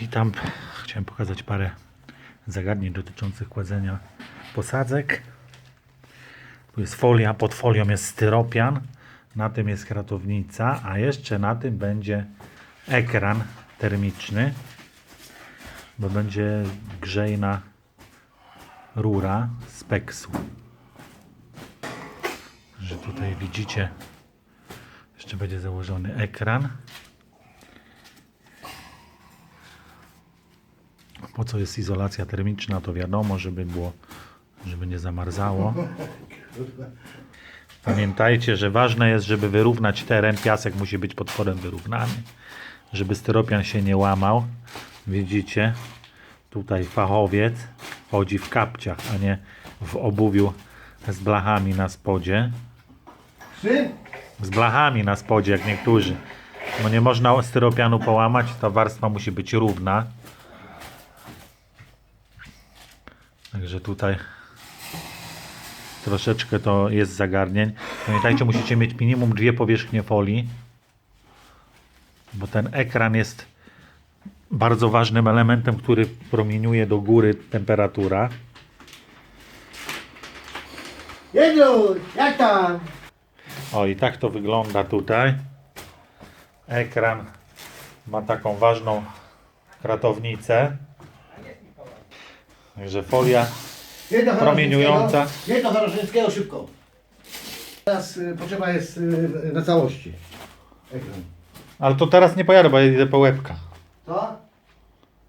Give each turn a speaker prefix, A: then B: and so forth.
A: Witam. Chciałem pokazać parę zagadnień dotyczących kładzenia posadzek. Tu jest folia, pod folią jest styropian, na tym jest kratownica, a jeszcze na tym będzie ekran termiczny, bo będzie grzejna rura z peksu. Że tutaj widzicie, jeszcze będzie założony ekran. Po co jest izolacja termiczna, to wiadomo, żeby było, żeby nie zamarzało. Pamiętajcie, że ważne jest, żeby wyrównać teren. Piasek musi być potworem wyrównany, żeby styropian się nie łamał. Widzicie, tutaj fachowiec chodzi w kapciach, a nie w obuwiu z blachami na spodzie. Z blachami na spodzie, jak niektórzy. Bo nie można styropianu połamać, ta warstwa musi być równa. Także tutaj troszeczkę to jest zagarnień. Pamiętajcie, musicie mieć minimum dwie powierzchnie folii, bo ten ekran jest bardzo ważnym elementem, który promieniuje do góry temperatura.
B: Jedziu, jak tam?
A: O i tak to wygląda tutaj. Ekran ma taką ważną kratownicę. Także folia
B: Jedź do
A: Promieniująca.
B: Do Choroszynskiego szybko. Teraz y, potrzeba jest y, na całości. Ekran.
A: Ale to teraz nie pojadę, bo ja idę po łebka.
B: Co?